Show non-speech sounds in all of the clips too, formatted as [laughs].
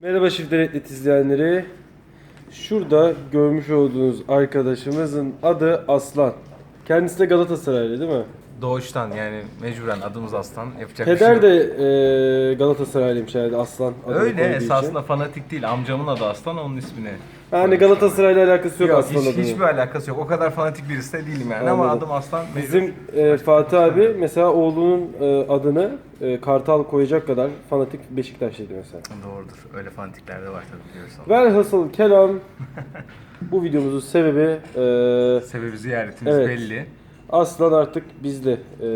Merhaba Çift Devletlet izleyenleri. Şurada görmüş olduğunuz arkadaşımızın adı Aslan. Kendisi de Galatasaraylı değil mi? Doğuştan yani mecburen adımız Aslan yapacak bir şey Peder yok. de e, Galatasaraylıymış herhalde Aslan. adını Öyle koyduğu için. esasında fanatik değil. Amcamın adı Aslan onun ismini. Yani Galatasaray'la alakası yok, Yok, Aslan hiç, adının. hiçbir alakası yok. O kadar fanatik birisi de değilim yani ama Anladım. adım Aslan. mecbur- Bizim e, Fatih abi mesela oğlunun e, adını e, Kartal koyacak kadar fanatik Beşiktaşlıydı mesela. Doğrudur. Öyle fanatikler de var tabii biliyorsun. Velhasıl kelam [laughs] bu videomuzun sebebi e, Sebebi ziyaretimiz Evet. belli. Aslan artık bizde e,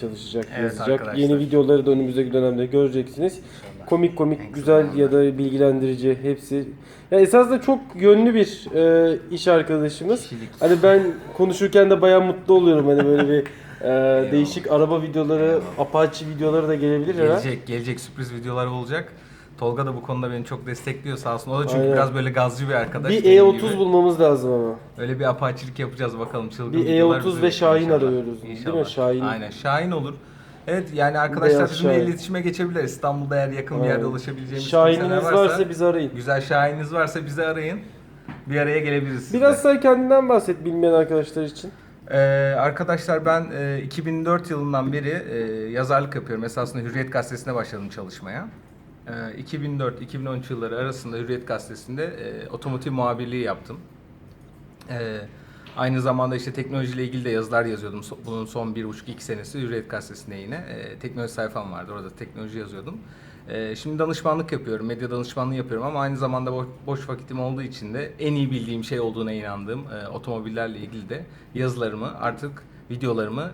çalışacak, Evet yazacak. arkadaşlar. Yeni videoları da önümüzdeki dönemde göreceksiniz. Komik komik, En güzel ya da bilgilendirici hepsi. Ya esasında çok yönlü bir e, iş arkadaşımız. Kişilik. Hani ben konuşurken de bayağı mutlu oluyorum hani böyle bir e, [laughs] değişik araba videoları, Apache videoları da gelebilir herhalde. Gelecek, gelecek sürpriz videolar olacak. Tolga da bu konuda beni çok destekliyor sağ olsun. O da çünkü Aynen. biraz böyle gazcı bir arkadaş. Bir benim E30 gibi. bulmamız lazım ama. Öyle bir apaçilik yapacağız bakalım çılgın Bir videolar E30 bizi ve Şahin inşallah. arıyoruz, değil mi? Şahin. Aynen Şahin olur. Evet yani arkadaşlar bizimle iletişime geçebilirler. İstanbul'da eğer yakın bir yerde Aynen. ulaşabileceğimiz Şahininiz varsa, varsa, bizi arayın. güzel Şahininiz varsa bizi arayın. Bir araya gelebiliriz. Biraz sen kendinden bahset bilmeyen arkadaşlar için. Ee, arkadaşlar ben e, 2004 yılından beri e, yazarlık yapıyorum. Esasında Hürriyet Gazetesi'ne başladım çalışmaya. Ee, 2004-2013 yılları arasında Hürriyet Gazetesi'nde e, otomotiv muhabirliği yaptım. Ee, aynı zamanda işte teknolojiyle ilgili de yazılar yazıyordum. So- Bunun son bir buçuk iki senesi Hürriyet Gazetesi'nde yine. Ee, teknoloji sayfam vardı. Orada teknoloji yazıyordum. Ee, şimdi danışmanlık yapıyorum. Medya danışmanlığı yapıyorum ama aynı zamanda bo- boş vakitim olduğu için de en iyi bildiğim şey olduğuna inandığım e, otomobillerle ilgili de yazılarımı artık videolarımı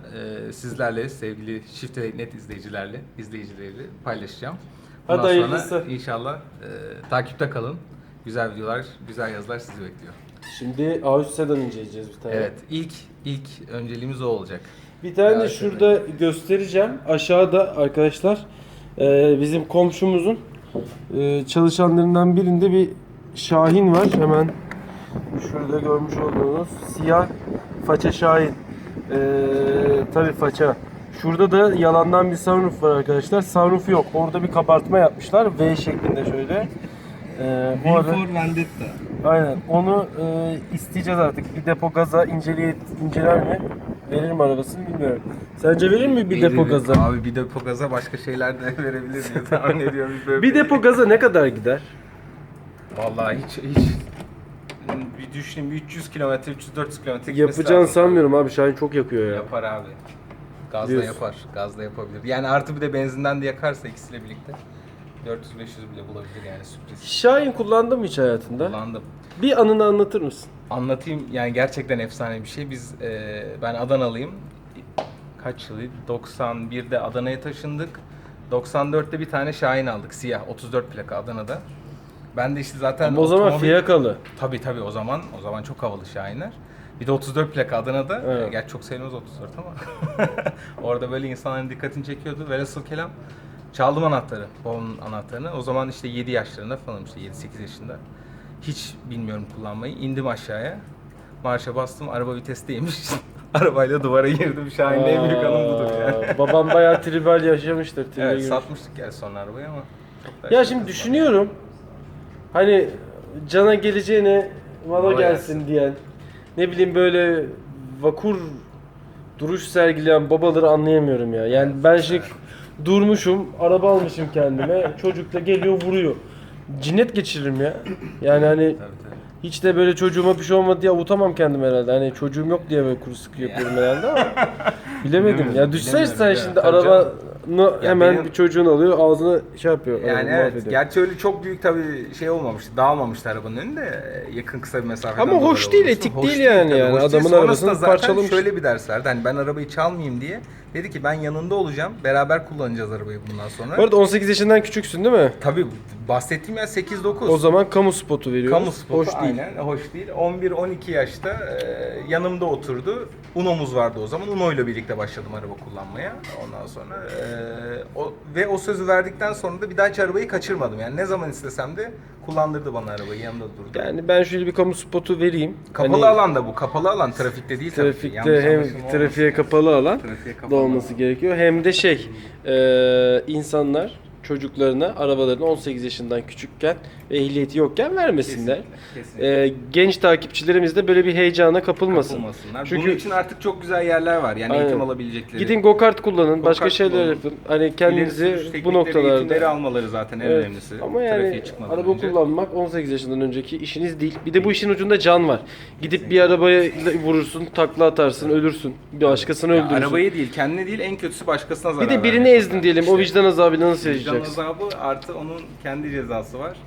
e, sizlerle sevgili Shift Net izleyicilerle izleyicileriyle paylaşacağım. Hadi Bundan hayırlısı. inşallah e, takipte kalın. Güzel videolar, güzel yazılar sizi bekliyor. Şimdi A3 sedan inceleyeceğiz bir tane. Evet, ilk ilk önceliğimiz o olacak. Bir tane de Evet, şurada göstereceğim. Aşağıda arkadaşlar e, bizim komşumuzun e, çalışanlarından birinde bir Şahin var. Hemen şurada görmüş olduğunuz siyah faça Şahin. E, tabii faça. Şurada da yalandan bir sunroof var arkadaşlar. Sunroof yok. Orada bir kabartma yapmışlar. V şeklinde şöyle. E, bu arada- Vendetta. Aynen. Onu e, isteyeceğiz artık. Bir depo gaza inceleye, inceler mi? Verir mi arabasını bilmiyorum. Sence verir mi bir depo gaza? Abi bir depo gaza başka şeyler de [laughs] verebilir diye tahmin ediyorum. Böyle- Bir depo gaza ne kadar gider? Vallahi hiç hiç bir düşüneyim 300 kilometre 300 kilometre gitmesi Yapacağını lazım. sanmıyorum abi. Şahin çok yakıyor ya. Yapar abi. Gazla Diyorsun. yapar. Gazla yapabilir. Yani artı bir de benzinden de yakarsa ikisiyle birlikte 400-500 bile bulabilir yani sürpriz. Şahin kullandın mı hiç hayatında? Kullandım. Bir anını anlatır mısın? Anlatayım yani gerçekten efsane bir şey. Biz e, ben Adanalıyım. Kaç yılı? 91'de Adana'ya taşındık. 94'te bir tane Şahin aldık siyah 34 plaka Adana'da. Ben de işte zaten Ama o zaman otomobil- fiyakalı. Tabii tabii o zaman o zaman çok havalı Şahinler. Bir de 34 plaka Adana'da. Evet. Gerçi çok sayılmaz 34 ama. [laughs] Orada böyle insanların dikkatini çekiyordu. Velhasıl kelam çaldım anahtarı. Babamın anahtarını. O zaman işte 7 yaşlarında falan işte 7-8 yaşında. Hiç bilmiyorum kullanmayı. İndim aşağıya. Marşa bastım. Araba vitesteymiş. [laughs] Arabayla duvara girdim. Şahin'in en büyük anım budur yani. Babam bayağı tribal yaşamıştır. tribe Evet girmiş. satmıştık yani sonra arabayı ama. Ya şimdi düşünüyorum. Hani cana geleceğine mala Mala gelsin gelsin. diyen ne bileyim böyle vakur duruş sergileyen babaları anlayamıyorum ya. Yani ben şimdi durmuşum, araba almışım kendime. [laughs] Çocuk da geliyor vuruyor. Cinnet geçiririm ya. Yani hani hiç de böyle çocuğuma bir şey olmadı diye avutamam kendim herhalde. Hani çocuğum yok diye böyle kuru sıkı yapıyorum herhalde ama [laughs] bilemedim. Ya düşsene sen şimdi arabanı Ya hemen benim- bir çocuğun alıyor ağzını şey yapıyor. Yani evet. mahvediyor. Gerçi öyle çok büyük tabii şey olmamıştı. Dağılmamıştı arabanın önünde. Yakın kısa bir mesafeden Ama hoş değil, olması. etik değil yani tabii, yani. hoş değil. Adamın Sonrasında arabasını zaten parçalamış. şöyle bir ders verdi. Hani ben arabayı çalmayayım diye. Dedi ki ben yanında olacağım. Beraber kullanacağız arabayı bundan sonra. Bu arada 18 yaşından küçüksün değil mi? Tabii bahsettiğim ya 8-9. O zaman kamu spotu veriyoruz. Kamu spotu Hoş değil. aynen hoş değil. 11-12 yaşta e, yanımda oturdu. Uno'muz vardı o zaman. Uno ile birlikte başladım araba kullanmaya. Ondan sonra e, o, ve o sözü verdikten sonra da bir daha hiç arabayı kaçırmadım. Yani ne zaman istesem de kullandırdı bana arabayı yanımda durdu. Yani ben şöyle bir kamu spotu vereyim. Kapalı Hani alanda bu. Kapalı alan trafikte değil. Trafikte Yanlış hem trafiğe kapalı alan Trafiğe kapalı da olması gerekiyor. Hem de şey e, insanlar çocuklarına arabalarını 18 yaşından küçükken ve ehliyeti yokken vermesinler. Kesinlikle, kesinlikle. Ee, genç takipçilerimiz de böyle bir heyecana kapılmasın. Kapılmasınlar. Çünkü Bunun için artık çok güzel yerler var. Yani Aynen. eğitim alabilecekleri. gidin go-kart kullanın, başka Go-kart şeyler kullanın. yapın. Hani kendinizi bu noktalarda eğitimleri almaları zaten en Evet. önemlisi. Ama yani araba önce. kullanmak 18 yaşından önceki işiniz değil. Bir de bu işin ucunda can var. Gidip bir arabaya vurursun, takla atarsın, ölürsün. Bir başkasını Ya öldürürsün. arabayı değil, kendine değil en kötüsü başkasına zarar bir de birini ezdin diyelim. O vicdan azabıyla nasıl Vicdan yaşayacaksın? azabı artı onun kendi cezası var.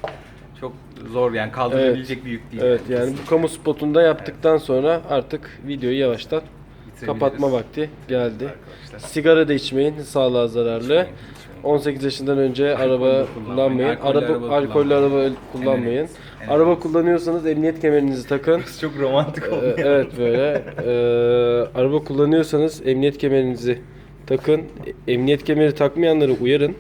Çok zor yani kaldırabilecek bir yük değil. Evet yani bu kamu spotunda yaptıktan sonra artık videoyu yavaştan Bitirebiliriz. kapatma vakti geldi. Arkadaşlar. Sigara da içmeyin, sağlığa zararlı. İçmeyin, 18 yaşından önce Alkol araba de kullanmayın. kullanmayın. Araba Alkollü araba alkollü kullanmayın. araba kullanmayın. Evet, evet. Araba kullanıyorsanız emniyet kemerinizi takın. [laughs] Çok romantik oldu. Ee, evet böyle. Ee, araba kullanıyorsanız emniyet kemerinizi takın. E- Emniyet kemeri takmayanları uyarın.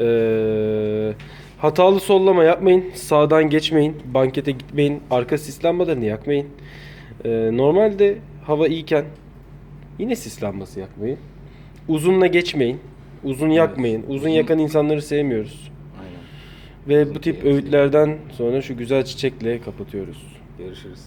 Ee, hatalı sollama yapmayın. Sağdan geçmeyin. Bankete gitmeyin. Arka sis lambalarını yakmayın. Ee, normalde hava iyiken yine sis lambası yakmayın. Uzunla geçmeyin. Uzun yakmayın. Uzun yakan insanları sevmiyoruz. Aynen. Ve bu tip öğütlerden sonra şu güzel çiçekle kapatıyoruz. Görüşürüz.